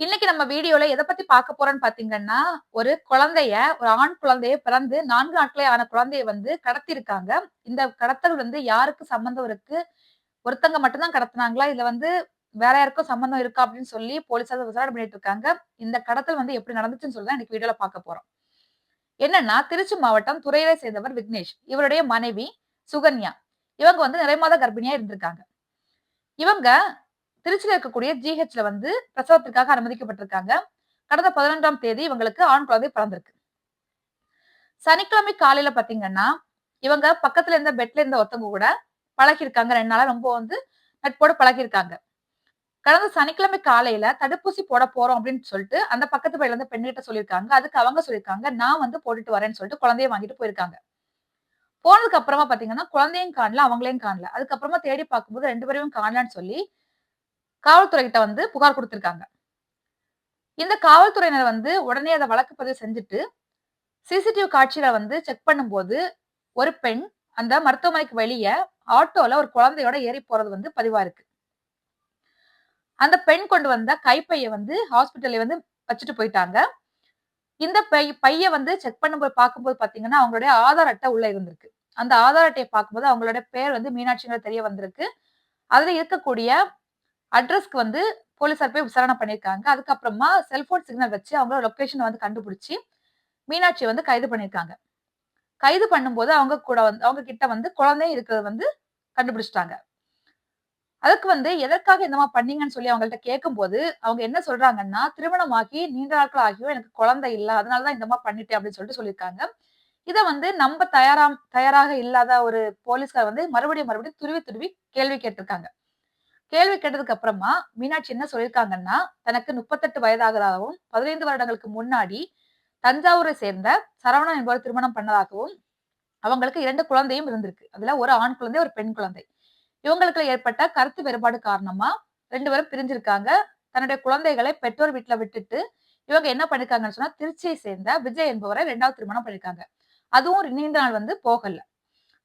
இன்னைக்கு நம்ம வீடியோல எதை பத்தி பார்க்க போறோம்னு பாத்தீங்கன்னா ஒரு குழந்தைய ஒரு ஆண் குழந்தைய பிறந்து நான்கு நாட்களே ஆன குழந்தைய வந்து கடத்திருக்காங்க இந்த கடத்தல் வந்து யாருக்கு சம்பந்தம் இருக்கு? ஒருத்தங்க மட்டும்தான் கடத்தினாங்களா? இதுல வந்து வேற யாருக்கும் சம்பந்தம் இருக்கா? அப்படின்னு சொல்லி போலீஸார் விசாரணை பண்ணிட்டு இருக்காங்க. இந்த கடத்தல் வந்து எப்படி நடந்துச்சுன்னு சொல்லி தான் இன்னைக்கு வீடியோல பார்க்க போறோம். என்னன்னா திருச்சி மாவட்டம் துறையை சேர்ந்தவர் விக்னேஷ். இவருடைய மனைவி சுகன்யா. இவங்க வந்து நிறைமாத கர்ப்பிணியா இருந்திருக்காங்க. இவங்க திருச்சியில் இருக்கக்கூடிய ஜிஹெச்ல வந்து பிரசவத்திற்காக அனுமதிக்கப்பட்டிருக்காங்க. கடந்த பதினொன்றாம் தேதி இவங்களுக்கு ஆண் குழந்தை பிறந்திருக்கு. சனிக்கிழமை காலையில பாத்தீங்கன்னா இவங்க பக்கத்துல இருந்த பெட்ல இருந்த ஒருத்தவங்க கூட பழகிருக்காங்க ரெண்டு நாளா ரொம்ப வந்து நட்போடு பழகிருக்காங்க கடந்த சனிக்கிழமை காலையில தடுப்பூசி போட போறோம் அப்படின்னு சொல்லிட்டு அந்த பக்கத்து பையில இருந்த பெண்கிட்ட சொல்லியிருக்காங்க. அதுக்கு அவங்க சொல்லியிருக்காங்க நான் வந்து போட்டுட்டு வரேன்னு சொல்லிட்டு குழந்தைய வாங்கிட்டு போயிருக்காங்க. போனதுக்கு அப்புறமா பாத்தீங்கன்னா குழந்தையும் காணல அவங்களையும் காணல. அதுக்கப்புறமா தேடி பார்க்கும்போது ரெண்டு பேரையும் காணலான்னு சொல்லி காவல்துறை கிட்ட வந்து புகார் கொடுத்திருக்காங்க. இந்த காவல்துறையினர் வந்து உடனே அதை வழக்கு பதிவு செஞ்சுட்டு சிசிடிவி காட்சியில வந்து செக் பண்ணும்போது ஒரு பெண் அந்த மருத்துவமனைக்கு வெளியே ஆட்டோல ஒரு குழந்தையோட ஏறி போறது வந்து பதிவா இருக்கு. அந்த பெண் கொண்டு வந்த கைப்பைய வந்து ஹாஸ்பிட்டல்ல வந்து வச்சுட்டு போயிட்டாங்க. இந்த பை பைய வந்து செக் பண்ணும்போது பார்க்கும்போது பாத்தீங்கன்னா அவங்களுடைய ஆதார் அட்டை உள்ள இருந்திருக்கு. அந்த ஆதார் அட்டையை பார்க்கும்போது அவங்களோட பேர் வந்து மீனாட்சிங்கிற தெரிய வந்திருக்கு. அதுல இருக்கக்கூடிய அட்ரஸ்க்கு வந்து போலீஸார் போய் விசாரணை பண்ணியிருக்காங்க அதுக்கப்புறமா செல்போன் சிக்னல் வச்சு அவங்களோட லொக்கேஷனை வந்து கண்டுபிடிச்சி மீனாட்சி வந்து கைது பண்ணியிருக்காங்க கைது பண்ணும்போது அவங்க கூட வந்து அவங்க கிட்ட வந்து குழந்தை இருக்கிறது வந்து கண்டுபிடிச்சிட்டாங்க. அதுக்கு வந்து எதற்காக இந்த மாதிரி பண்ணீங்கன்னு சொல்லி அவங்கள்ட்ட கேட்கும்போது அவங்க என்ன சொல்றாங்கன்னா திருமணமாகி நீண்ட நாட்கள் ஆகியோ எனக்கு குழந்தை இல்லை அதனாலதான் இந்த மாதிரி பண்ணிட்டேன் அப்படின்னு சொல்லிட்டு சொல்லியிருக்காங்க. இதை வந்து நம்ம தயாரா தயாராக இல்லாத ஒரு போலீஸ்கார் வந்து மறுபடியும் மறுபடியும் துருவி துருவி கேள்வி கேட்டிருக்காங்க. கேள்வி கேட்டதுக்கு அப்புறமா மீனாட்சி என்ன சொல்லியிருக்காங்கன்னா தனக்கு முப்பத்தெட்டு வயதாகிறதாகவும் பதினைந்து வருடங்களுக்கு முன்னாடி தஞ்சாவூரை சேர்ந்த சரவணன் என்பவர் திருமணம் பண்ணதாகவும் அவங்களுக்கு இரண்டு குழந்தையும் இருந்திருக்கு. அதுல ஒரு ஆண் குழந்தை ஒரு பெண் குழந்தை. இவங்களுக்கு ஏற்பட்ட கருத்து வேறுபாடு காரணமா ரெண்டு பேரும் பிரிஞ்சிருக்காங்க. தன்னுடைய குழந்தைகளை பெற்றோர் வீட்டுல விட்டுட்டு இவங்க என்ன பண்ணிருக்காங்கன்னு சொன்னா திருச்சியை சேர்ந்த விஜய் என்பவரை ரெண்டாவது திருமணம் பண்ணிருக்காங்க. அதுவும் நீண்ட நாள் வந்து போகல.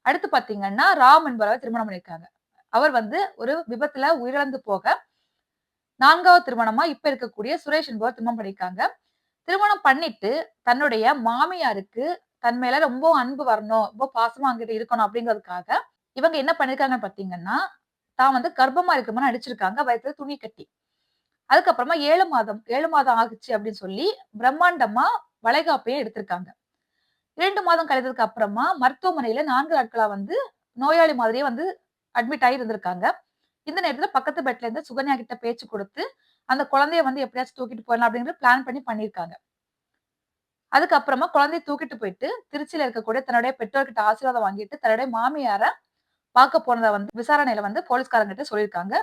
அடுத்து பாத்தீங்கன்னா ராம் என்பவரை திருமணம் பண்ணிருக்காங்க. அவர் வந்து ஒரு விபத்துல உயிரிழந்து போக நான்காவது திருமணமா இப்ப இருக்கக்கூடிய சுரேஷ் என்பவர் திருமணம் பண்ணிருக்காங்க திருமணம் பண்ணிட்டு தன்னுடைய மாமியாருக்கு தன் மேல ரொம்ப அன்பு வரணும் ரொம்ப பாசமா அங்கிட்ட இருக்கணும் அப்படிங்கிறதுக்காக இவங்க என்ன பண்ணிருக்காங்கன்னு பாத்தீங்கன்னா தான் வந்து கர்ப்பமா இருக்கிற அடிச்சிருக்காங்க வயசுல துணி கட்டி. அதுக்கப்புறமா ஏழு மாதம் ஏழு மாதம் ஆகுச்சு அப்படின்னு சொல்லி பிரம்மாண்டமா வளைகாப்பையும் எடுத்திருக்காங்க. இரண்டு மாதம் கழித்ததுக்கு அப்புறமா மருத்துவமனையில நான்கு நாட்களா வந்து நோயாளி மாதிரியே வந்து அட்மிட் ஆகி இருந்திருக்காங்க இந்த நேரத்துல பக்கத்து பெட்ல இருந்து சுகன்யா கிட்ட பேச்சு கொடுத்து அந்த குழந்தைய வந்து எப்படியாச்சும் தூக்கிட்டு போயிடலாம் அப்படிங்கிற பிளான் பண்ணி பண்ணியிருக்காங்க. அதுக்கப்புறமா குழந்தைய தூக்கிட்டு போயிட்டு திருச்சியில இருக்கக்கூடிய தன்னுடைய பெற்றோர்கிட்ட ஆசீர்வாதம் வாங்கிட்டு தன்னுடைய மாமியார பார்க்க போனதை வந்து விசாரணையில வந்து போலீஸ்காரங்கிட்ட சொல்லியிருக்காங்க.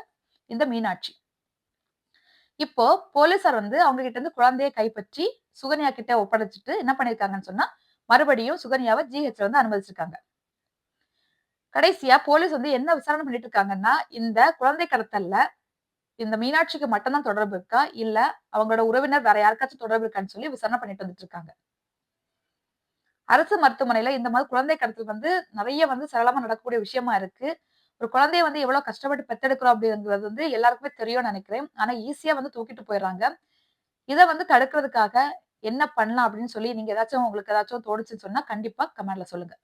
இந்த மீனாட்சி. இப்போ போலீசார் வந்து அவங்க கிட்ட இருந்து குழந்தைய கைப்பற்றி சுகன்யா கிட்ட ஒப்படைச்சிட்டு என்ன பண்ணிருக்காங்கன்னு சொன்னா மறுபடியும் சுகன்யாவை ஜிஹெச்ல வந்து அனுமதிச்சிருக்காங்க. கடைசியா போலீஸ் வந்து என்ன விசாரணை பண்ணிட்டு இருக்காங்கன்னா இந்த குழந்தை கடத்தல்ல இந்த மீனாட்சிக்கு மட்டும்தான் தொடர்பு இருக்கா? இல்ல அவங்களோட உறவினர் வேற யாருக்காச்சும் தொடர்பு இருக்கான்னு சொல்லி விசாரணை பண்ணிட்டு வந்துட்டு இருக்காங்க அரசு மருத்துவமனையில இந்த மாதிரி குழந்தை கடத்தல் வந்து நிறைய வந்து சரளமா நடக்கக்கூடிய விஷயமா இருக்கு. ஒரு குழந்தைய வந்து எவ்வளவு கஷ்டப்பட்டு பெத்தெடுக்கிறோம் அப்படிங்கிறது வந்து எல்லாருக்குமே தெரியும்னு நினைக்கிறேன். ஆனா ஈஸியா வந்து தூக்கிட்டு போயிடுறாங்க. இதை வந்து தடுக்கிறதுக்காக என்ன பண்ணலாம் அப்படின்னு சொல்லி நீங்க ஏதாச்சும் உங்களுக்கு ஏதாச்சும் தோணுச்சுன்னு சொன்னா கண்டிப்பா கமெண்ட்ல சொல்லுங்க.